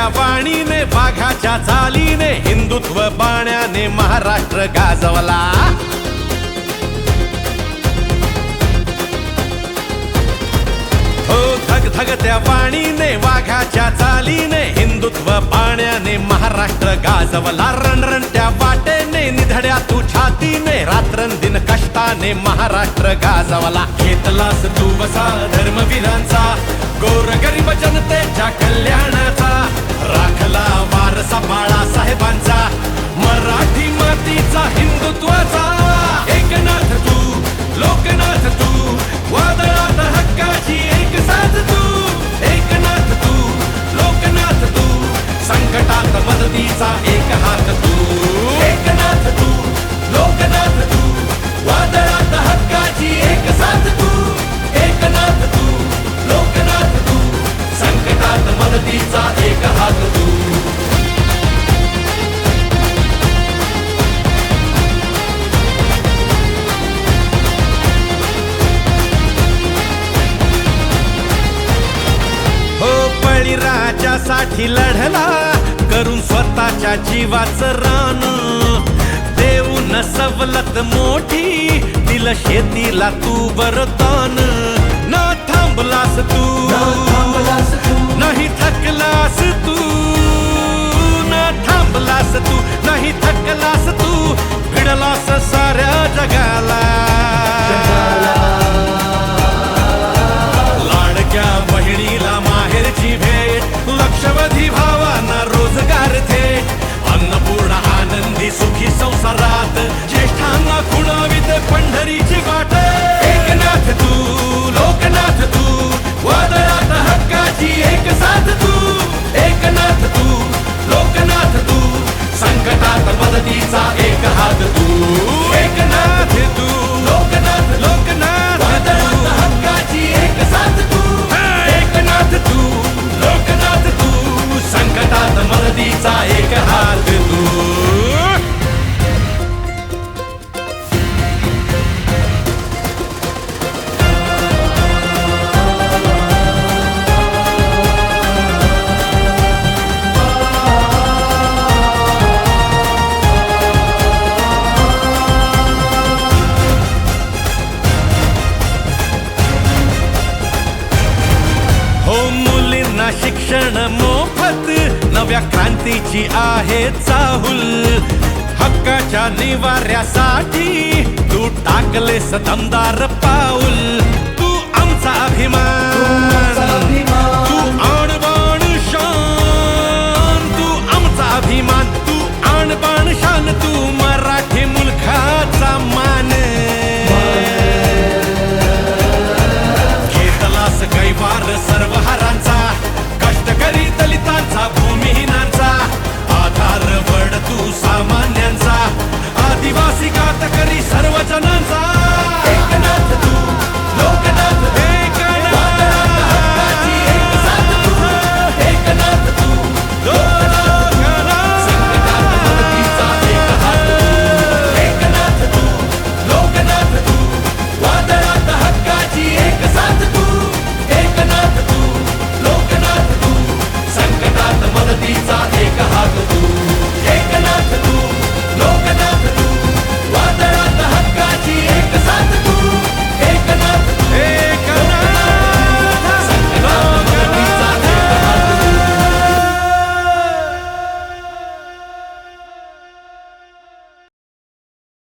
थग वाणीने वाघाच्या चालीने हिंदुत्व बाण्याने महाराष्ट्र गाजवला. हो धग धग त्या वाणीने वाघाच्या चालीने हिंदुत्व पाण्याने महाराष्ट्र गाजवला. रण त्या वाटेने निधड्या तू छातीने रात्रंदिन कष्टाने महाराष्ट्र गाजवला. घेतलास तू वसा धर्मवीरांचा गोर गरीब जनतेच्या कल्याणाचा. राखला वारसा बाळा साहेबांचा मराठी मातीचा हिंदुत्वाचा. एकनाथ तू लोकनाथ तू वादळात हक्काची एक साथ तू. एकनाथ तू लोकनाथ तू संकटात मदतीचा एक हात तू. एकनाथ तू लोकनाथ तू वादळात हक्काची एक साथ तू. एकनाथ तू लोकनाथ तू संकटात मदतीचा हो, एक लढला करून स्वतःच्या जीवाच रान. देऊन सवलत मोठी दिल शेतीला तू बरतान न थांबलास तू. नाही थकलास तू. न थांबलास तू. नाही थकलास तू. भिडलास साऱ्या जगाला. लाडक्या बहिणीला माहेरची भेट लक्षवधी भावांना रोजगार थेट. अन्नपूर्णा आनंदी सुखी संसारात ज्येष्ठांना खुणावित पंढरीची वाट. एकनाथ तू लोकनाथ तू वादळात मदतीचा एक हात तू. हो मुलींना शिक्षण मोफत नव्या क्रांतीची आहे चाहुल. हक्काच्या निवाऱ्यासाठी तू टाकले सदमदार पाऊल. तू आमचा अभिमान.